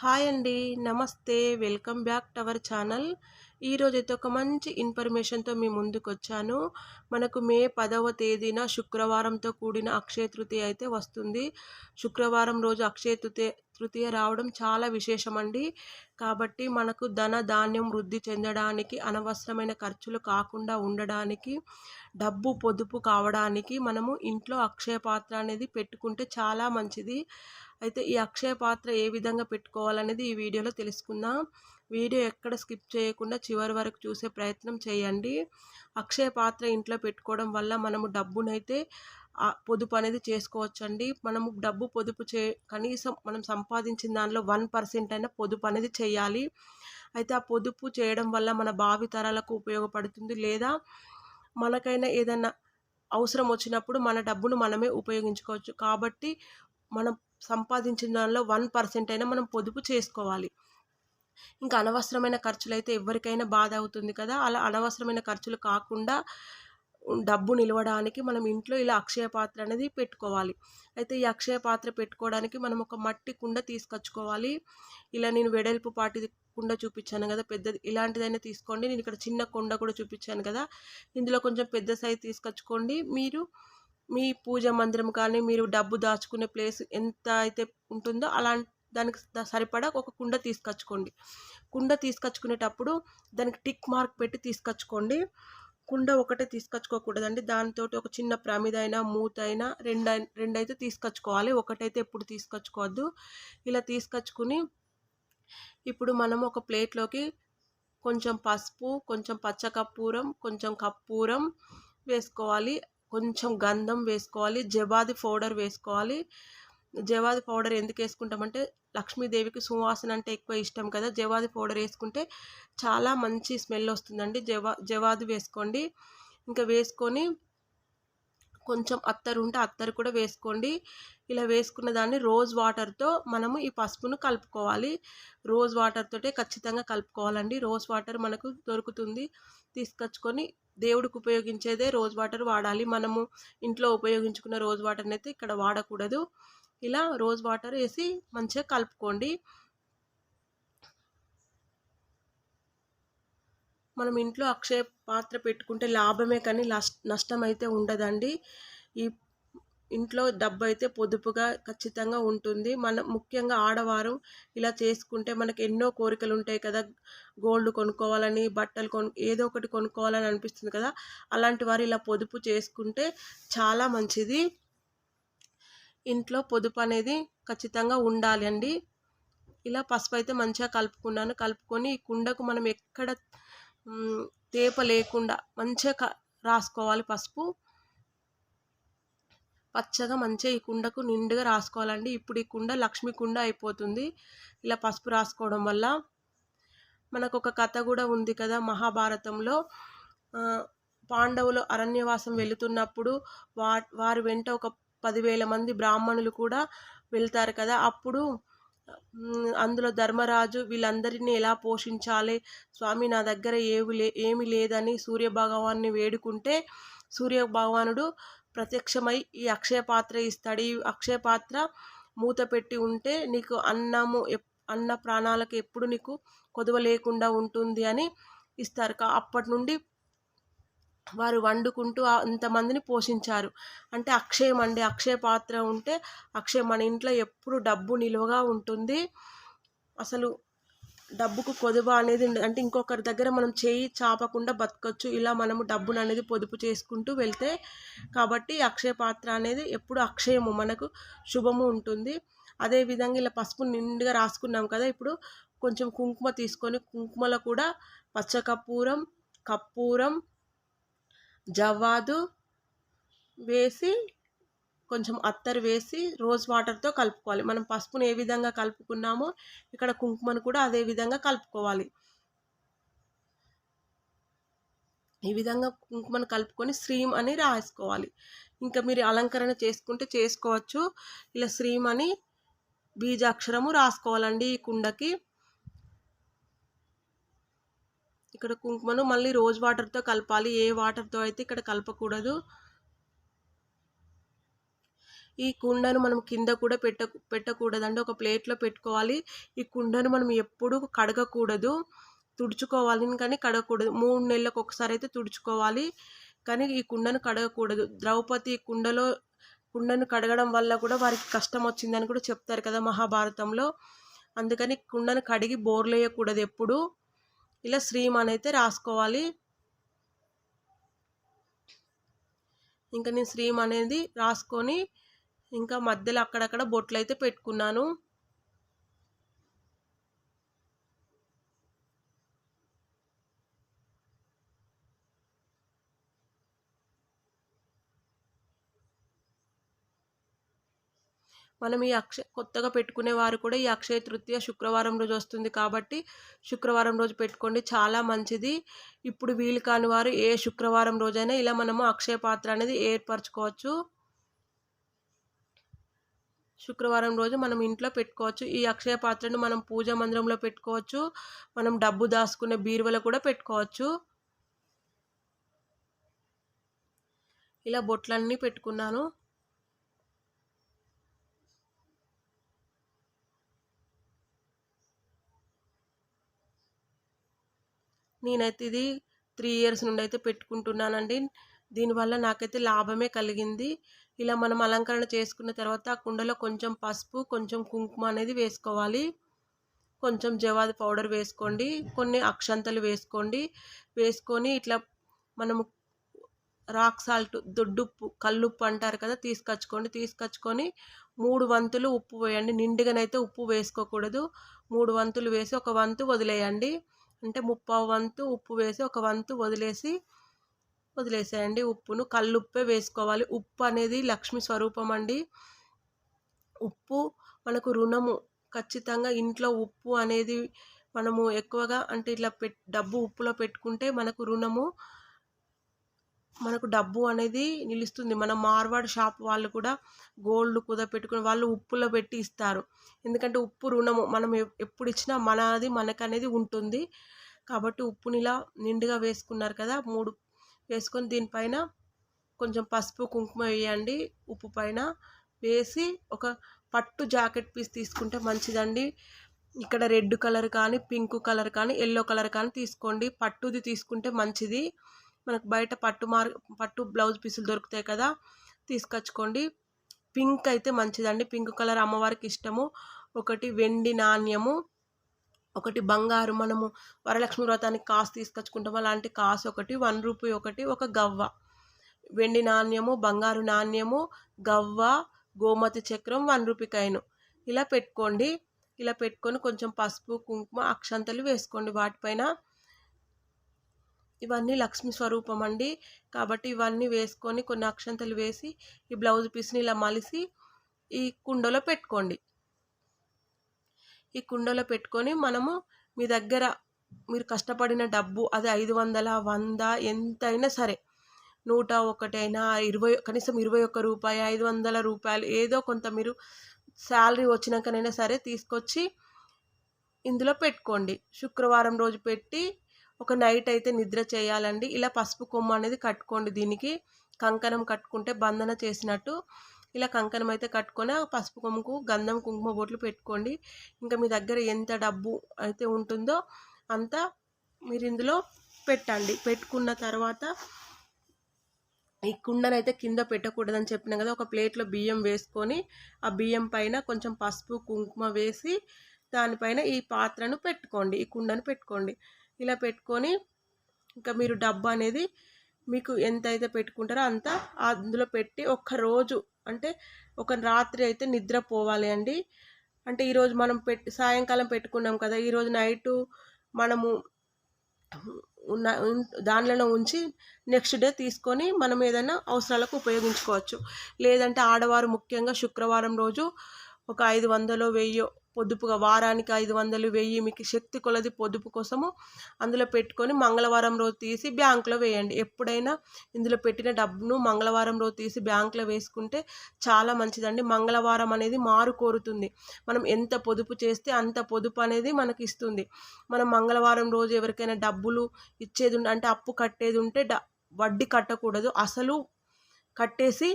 Hi అండి. నమస్తే. Welcome back to our channel. ఈరోజైతే ఒక మంచి ఇన్ఫర్మేషన్తో మీ ముందుకు వచ్చాను మనకు మే పదవ తేదీన శుక్రవారంతో కూడిన అక్షయ తృతీయ అయితే వస్తుంది. శుక్రవారం రోజు అక్షయ తృతీయ తృతీయ రావడం చాలా విశేషమండి. కాబట్టి మనకు ధన ధాన్యం వృద్ధి చెందడానికి అనవసరమైన ఖర్చులు కాకుండా ఉండడానికి డబ్బు పొదుపు కావడానికి మనము ఇంట్లో అక్షయ పాత్ర అనేది పెట్టుకుంటే చాలా మంచిది. అయితే ఈ అక్షయ పాత్ర ఏ విధంగా పెట్టుకోవాలనేది ఈ వీడియోలో తెలుసుకుందాం. వీడియో ఎక్కడ స్కిప్ చేయకుండా చివరి వరకు చూసే ప్రయత్నం చేయండి. అక్షయ పాత్ర ఇంట్లో పెట్టుకోవడం వల్ల మనము డబ్బునైతే పొదుపు అనేది చేసుకోవచ్చండి. మనము డబ్బు పొదుపు చే కనీసం మనం సంపాదించిన దానిలో వన్ పర్సెంట్ అయినా పొదుపు అనేది చేయాలి. అయితే ఆ పొదుపు చేయడం వల్ల మన భావి తరాలకు ఉపయోగపడుతుంది లేదా మనకైనా ఏదైనా అవసరం వచ్చినప్పుడు మన డబ్బును మనమే ఉపయోగించుకోవచ్చు. కాబట్టి మనం సంపాదించిన దానిలో వన్ పర్సెంట్ అయినా మనం పొదుపు చేసుకోవాలి. ఇంకా అనవసరమైన ఖర్చులు అయితే ఎవరికైనా బాధ అవుతుంది కదా. అలా అనవసరమైన ఖర్చులు కాకుండా డబ్బు నిలవడానికి మనం ఇంట్లో ఇలా అక్షయ పాత్ర అనేది పెట్టుకోవాలి. అయితే ఈ అక్షయ పాత్ర పెట్టుకోవడానికి మనం ఒక మట్టి కుండ తీసుకొచ్చుకోవాలి. ఇలా నేను వెడల్పు పాటి కుండ చూపించాను కదా పెద్దది ఇలాంటిదైనా తీసుకోండి. నేను ఇక్కడ చిన్న కుండ కూడా చూపించాను కదా. ఇందులో కొంచెం పెద్ద సైజు తీసుకొచ్చుకోండి. మీరు మీ పూజ మందిరం కానీ మీరు డబ్బు దాచుకునే ప్లేస్ ఎంత అయితే ఉంటుందో అలాంటి దానికి సరిపడా ఒక కుండ తీసుకొచ్చుకోండి. కుండ తీసుకొచ్చుకునేటప్పుడు దానికి టిక్ మార్క్ పెట్టి తీసుకొచ్చుకోండి. కుండ ఒకటే తీసుకొచ్చుకోకూడదండి. దాంతో ఒక చిన్న ప్రమిదైనా మూతైనా రెండు రెండైతే తీసుకొచ్చుకోవాలి. ఒకటైతే ఎప్పుడు తీసుకొచ్చుకోవద్దు. ఇలా తీసుకొచ్చుకుని ఇప్పుడు మనం ఒక ప్లేట్లోకి కొంచెం పసుపు కొంచెం పచ్చకప్పూరం కొంచెం కప్పూరం వేసుకోవాలి. కొంచెం గంధం వేసుకోవాలి జవాది పౌడర్ వేసుకోవాలి. జవాది పౌడర్ ఎందుకు వేసుకుంటామంటే లక్ష్మీదేవికి సువాసన అంటే ఎక్కువ ఇష్టం కదా. జవాది పౌడర్ వేసుకుంటే చాలా మంచి స్మెల్ వస్తుందండి. జవా జవాది వేసుకోండి. ఇంకా వేసుకొని కొంచెం అత్తరు ఉంటే అత్తరు కూడా వేసుకోండి. ఇలా వేసుకున్న దాన్ని రోజ్ వాటర్తో మనము ఈ పసుపును కలుపుకోవాలి. రోజ్ వాటర్తో ఖచ్చితంగా కలుపుకోవాలండి. రోజ్ వాటర్ మనకు దొరుకుతుంది. తీసుకొచ్చుకొని దేవుడికి ఉపయోగించేదే రోజ్ వాటర్ వాడాలి. మనము ఇంట్లో ఉపయోగించుకున్న రోజ్ వాటర్ని అయితే ఇక్కడ వాడకూడదు. ఇలా రోజ్ వాటర్ వేసి మంచిగా కలుపుకోండి. మనం ఇంట్లో అక్షయ పాత్ర పెట్టుకుంటే లాభమే కానీ నష్టం అయితే ఉండదండి. ఈ ఇంట్లో డబ్బు అయితే పొదుపుగా ఖచ్చితంగా ఉంటుంది. మన ముఖ్యంగా ఆడవారు ఇలా చేసుకుంటే మనకి ఎన్నో కోరికలు ఉంటాయి కదా. గోల్డ్ కొనుక్కోవాలని బట్టలు కొను ఏదో ఒకటి కొనుక్కోవాలని అనిపిస్తుంది కదా. అలాంటి వారు ఇలా పొదుపు చేసుకుంటే చాలా మంచిది. ఇంట్లో పొదుపు అనేది ఖచ్చితంగా ఉండాలి అండి. ఇలా పసుపు అయితే మంచిగా కలుపుకున్నాను. కలుపుకొని ఈ కుండకు మనం ఎక్కడ తేప లేకుండా మంచిగా రాసుకోవాలి పసుపు. పచ్చగా మంచిగా ఈ కుండకు నిండుగా రాసుకోవాలండి. ఇప్పుడు ఈ కుండ లక్ష్మీ కుండ అయిపోతుంది. ఇలా పసుపు రాసుకోవడం వల్ల మనకు ఒక కథ కూడా ఉంది కదా మహాభారతంలో. పాండవులు అరణ్యవాసం వెళుతున్నప్పుడు వా వారి వెంట ఒక పదివేల మంది బ్రాహ్మణులు కూడా వెళ్తారు కదా. అప్పుడు అందులో ధర్మరాజు వీళ్ళందరినీ ఎలా పోషించాలి? స్వామి నా దగ్గర ఏమి లే ఏమి లేదని సూర్య భగవాన్ని వేడుకుంటే సూర్య భగవానుడు ప్రత్యక్షమై ఈ అక్షయ పాత్ర ఇస్తాడు. ఈ అక్షయ పాత్ర మూత పెట్టి ఉంటే నీకు అన్నము అన్న ప్రాణాలకు ఎప్పుడు నీకు కొదవ లేకుండా ఉంటుంది అని ఇస్తారు. అప్పటి నుండి వారు వండుకుంటూ అంతమందిని పోషించారు. అంటే అక్షయం అండి. అక్షయ పాత్ర ఉంటే అక్షయం మన ఇంట్లో ఎప్పుడు డబ్బు నిలువగా ఉంటుంది. అసలు డబ్బుకు పొదుపు అనేది అంటే ఇంకొకరి దగ్గర మనం చేయి చాపకుండా బతకచ్చు. ఇలా మనము డబ్బును అనేది పొదుపు చేసుకుంటూ వెళ్తే కాబట్టి అక్షయ పాత్ర అనేది ఎప్పుడు అక్షయము మనకు శుభము ఉంటుంది. అదేవిధంగా ఇలా పసుపు నిండుగా రాసుకున్నాం కదా ఇప్పుడు కొంచెం కుంకుమ తీసుకొని కుంకుమలో కూడా పచ్చకర్పూరం కప్పూరం జవ్వాదు వేసి కొంచెం అత్తరు వేసి రోజ్ వాటర్తో కలుపుకోవాలి. మనం పసుపును ఏ విధంగా కలుపుకున్నామో ఇక్కడ కుంకుమను కూడా అదే విధంగా కలుపుకోవాలి. ఈ విధంగా కుంకుమను కలుపుకొని శ్రీం అని రాసుకోవాలి. ఇంకా మీరు అలంకరణ చేసుకుంటే చేసుకోవచ్చు. ఇలా శ్రీం అని బీజాక్షరము రాసుకోవాలండి ఈ కుండకి. ఇక్కడ కుంకుమను మళ్ళీ రోజ్ వాటర్తో కలపాలి. ఏ వాటర్తో అయితే ఇక్కడ కలపకూడదు. ఈ కుండను మనం కింద కూడా పెట్ట పెట్టకూడదండి. ఒక ప్లేట్లో పెట్టుకోవాలి. ఈ కుండను మనం ఎప్పుడూ కడగకూడదు. తుడుచుకోవాలి. కానీ కడగకూడదు. మూడు నెలలకు ఒకసారి అయితే తుడుచుకోవాలి. కానీ ఈ కుండను కడగకూడదు. ద్రౌపది కుండలో కుండను కడగడం వల్ల కూడా వారికి కష్టం వచ్చిందని కూడా చెప్తారు కదా మహాభారతంలో. అందుకని కుండను కడిగి బోర్లేయకూడదు ఎప్పుడు. ఇలా శ్రీమాన్ అయితే రాసుకోవాలి. ఇంకా నేను శ్రీమ్ అనేది రాసుకొని ఇంకా మధ్యలో అక్కడక్కడ బొట్లు అయితే పెట్టుకున్నాను. మనం ఈ అక్ష కొత్తగా పెట్టుకునే వారు కూడా ఈ అక్షయ తృతీయ శుక్రవారం రోజు వస్తుంది కాబట్టి శుక్రవారం రోజు పెట్టుకోండి చాలా మంచిది. ఇప్పుడు వీలు కాని వారు ఏ శుక్రవారం రోజైనా ఇలా మనము అక్షయ పాత్ర అనేది ఏర్పరచుకోవచ్చు. శుక్రవారం రోజు మనం ఇంట్లో పెట్టుకోవచ్చు. ఈ అక్షయ పాత్రను మనం పూజా మందిరంలో పెట్టుకోవచ్చు. మనం డబ్బు దాచుకునే బీరువలో కూడా పెట్టుకోవచ్చు. ఇలా బొట్లన్నీ పెట్టుకున్నాను. నేనైతే ఇది త్రీ ఇయర్స్ నుండి అయితే పెట్టుకుంటున్నానండి. దీనివల్ల నాకైతే లాభమే కలిగింది. ఇలా మనం అలంకరణ చేసుకున్న తర్వాత ఆ కుండలో కొంచెం పసుపు కొంచెం కుంకుమ అనేది వేసుకోవాలి. కొంచెం జవాది పౌడర్ వేసుకోండి. కొన్ని అక్షంతలు వేసుకోండి. వేసుకొని ఇట్లా మనము రాక్ సాల్ట్ దొడ్డుప్పు కల్లుప్పు అంటారు కదా తీసుకొచ్చుకోండి. తీసుకొచ్చుకొని మూడు వంతులు ఉప్పు వేయండి. నిండుగానైతే ఉప్పు వేసుకోకూడదు. మూడు వంతులు వేసి ఒక వంతు వదిలేయండి. అంటే ముప్పావు వంతు ఉప్పు వేసి ఒక వంతు వదిలేసి వదిలేసేయండి. ఉప్పును కల్లుప్పే వేసుకోవాలి. ఉప్పు అనేది లక్ష్మి స్వరూపం అండి. ఉప్పు మనకు రుణము. ఖచ్చితంగా ఇంట్లో ఉప్పు అనేది మనము ఎక్కువగా అంటే ఇట్లా పెట్ డబ్బు ఉప్పులో పెట్టుకుంటే మనకు రుణము మనకు డబ్బు అనేది నిలుస్తుంది. మన మార్వాడ్ షాప్ వాళ్ళు కూడా గోల్డ్ కుద పెట్టుకుని వాళ్ళు ఉప్పులో పెట్టి ఇస్తారు. ఎందుకంటే ఉప్పు రుణము. మనం ఎప్పుడు ఇచ్చినా మనది మనకనేది ఉంటుంది. కాబట్టి ఉప్పుని ఇలా నిండుగా వేసుకున్నారు కదా మూడు వేసుకొని దీనిపైన కొంచెం పసుపు కుంకుమ వేయండి. ఉప్పు పైన వేసి ఒక పట్టు జాకెట్ పీస్ తీసుకుంటే మంచిదండి. ఇక్కడ రెడ్ కలర్ కానీ పింక్ కలర్ కానీ ఎల్లో కలర్ కానీ తీసుకోండి. పట్టుది తీసుకుంటే మంచిది. మనకు బయట పట్టు మార్ పట్టు బ్లౌజ్ పీసులు దొరుకుతాయి కదా తీసుకొచ్చుకోండి. పింక్ అయితే మంచిదండి. పింక్ కలర్ అమ్మవారికి ఇష్టము. ఒకటి వెండి నాణ్యము. ఒకటి బంగారు మనము వరలక్ష్మి వ్రతానికి కాసు తీసుకొచ్చుకుంటాం. అలాంటి కాసు ఒకటి వన్ రూపీ ఒకటి ఒక గవ్వ. వెండి నాణ్యము బంగారు నాణ్యము గవ్వ గోమతి చక్రం వన్ రూపీ కాయను. ఇలా పెట్టుకోండి. ఇలా పెట్టుకొని కొంచెం పసుపు కుంకుమ అక్షంతలు వేసుకోండి. వాటిపైన ఇవన్నీ లక్ష్మి స్వరూపం అండి. కాబట్టి ఇవన్నీ వేసుకొని కొన్ని అక్షంతలు వేసి ఈ బ్లౌజ్ పీస్ని ఇలా మలిసి ఈ కుండలో పెట్టుకోండి. ఈ కుండలో పెట్టుకొని మనము మీ దగ్గర మీరు కష్టపడిన డబ్బు అది ఐదు వందల వంద ఎంతైనా సరే నూట ఒకటైనా ఇరవై కనీసం ఇరవై ఒక్క రూపాయి ఐదు వందల రూపాయలు ఏదో కొంత మీరు శాలరీ వచ్చినాకనైనా సరే తీసుకొచ్చి ఇందులో పెట్టుకోండి. శుక్రవారం రోజు పెట్టి ఒక నైట్ అయితే నిద్ర చేయాలండి. ఇలా పసుపు కొమ్మ అనేది కట్టుకోండి దీనికి. కంకణం కట్టుకుంటే బంధన చేసినట్టు ఇలా కంకణం అయితే కట్టుకొని ఆ పసుపు కొమ్ముకు గంధం కుంకుమ బొట్లు పెట్టుకోండి. ఇంకా మీ దగ్గర ఎంత డబ్బు అయితే ఉంటుందో అంత మీరు ఇందులో పెట్టండి. పెట్టుకున్న తర్వాత ఈ కుండనైతే కింద పెట్టకూడదని చెప్పిన కదా ఒక ప్లేట్లో బియ్యం వేసుకొని ఆ బియ్యం పైన కొంచెం పసుపు కుంకుమ వేసి దానిపైన ఈ పాత్రను పెట్టుకోండి. ఈ కుండను పెట్టుకోండి. ఇలా పెట్టుకొని ఇంకా మీరు డబ్బు అనేది మీకు ఎంత అయితే పెట్టుకుంటారో అంత అందులో పెట్టి ఒక్క రోజు అంటే ఒక రాత్రి అయితే నిద్రపోవాలి అండి. అంటే ఈరోజు మనం పెట్టి సాయంకాలం పెట్టుకున్నాం కదా ఈరోజు నైటు మనము ఉన్న దానిలో ఉంచి నెక్స్ట్ డే తీసుకొని మనం ఏదైనా అవసరాలకు ఉపయోగించుకోవచ్చు. లేదంటే ఆడవారు ముఖ్యంగా శుక్రవారం రోజు ఒక ఐదు వందలు వెయ్యో పొదుపుగా వారానికి ఐదు వందలు వెయ్యి మీకు శక్తి కొలది పొదుపు కోసము అందులో పెట్టుకొని మంగళవారం రోజు తీసి బ్యాంకులో వేయండి. ఎప్పుడైనా ఇందులో పెట్టిన డబ్బును మంగళవారం రోజు తీసి బ్యాంకులో వేసుకుంటే చాలా మంచిదండి. మంగళవారం అనేది మారు కోరుతుంది. మనం ఎంత పొదుపు చేస్తే అంత పొదుపు అనేది మనకి ఇస్తుంది. మనం మంగళవారం రోజు ఎవరికైనా డబ్బులు ఇచ్చేది అంటే అప్పు కట్టేది ఉంటే వడ్డీ కట్టకూడదు. అసలు కట్టేసి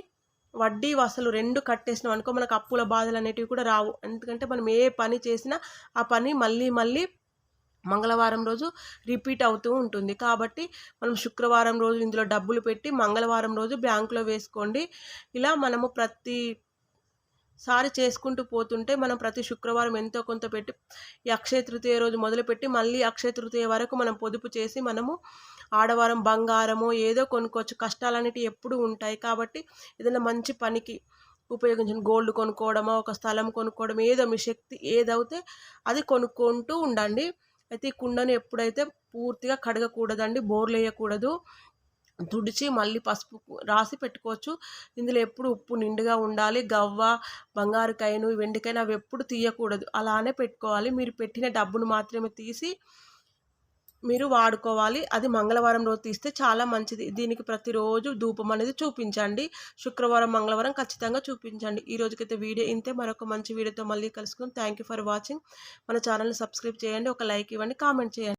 వడ్డీ అసలు రెండు కట్టేసినాం అనుకో మనకు అప్పుల బాధలు అనేటివి కూడా రావు. ఎందుకంటే మనం ఏ పని చేసినా ఆ పని మళ్ళీ మళ్ళీ మంగళవారం రోజు రిపీట్ అవుతూ ఉంటుంది. కాబట్టి మనం శుక్రవారం రోజు ఇందులో డబ్బులు పెట్టి మంగళవారం రోజు బ్యాంకులో వేసుకోండి. ఇలా మనము ప్రతి సారి చేసుకుంటూ పోతుంటే మనం ప్రతి శుక్రవారం ఎంతో కొంత పెట్టి ఈ అక్షయ తృతీయ రోజు మొదలుపెట్టి మళ్ళీ అక్షయ తృతీయ వరకు మనం పొదుపు చేసి మనము ఆడవారం బంగారము ఏదో కొనుక్కోవచ్చు. కష్టాలు అనేటివి ఉంటాయి కాబట్టి ఏదైనా మంచి పనికి ఉపయోగించిన గోల్డ్ కొనుక్కోవడమో ఒక స్థలం కొనుక్కోవడం ఏదో మీ శక్తి ఏదైతే అది కొనుక్కుంటూ ఉండండి. అయితే ఈ కుండను ఎప్పుడైతే పూర్తిగా కడగకూడదండి బోర్లు వేయకూడదు తుడిచి మళ్ళీ పసుపు రాసి పెట్టుకోవచ్చు. ఇందులో ఎప్పుడు ఉప్పు నిండుగా ఉండాలి. గవ్వ బంగారు వెండికైనా అవి ఎప్పుడు తీయకూడదు. అలానే పెట్టుకోవాలి. మీరు పెట్టిన డబ్బును మాత్రమే తీసి మీరు వాడుకోవాలి. అది మంగళవారం రోజు తీస్తే చాలా మంచిది. దీనికి ప్రతిరోజు ధూపం అనేది చూపించండి. శుక్రవారం మంగళవారం ఖచ్చితంగా చూపించండి. ఈ రోజుకైతే వీడియో ఇంతే. మరొక మంచి వీడియోతో మళ్ళీ కలుసుకుందాం. థ్యాంక్ యూ ఫర్ వాచింగ్ మన ఛానల్ని సబ్స్క్రైబ్ చేయండి. ఒక లైక్ ఇవ్వండి. కామెంట్ చేయండి.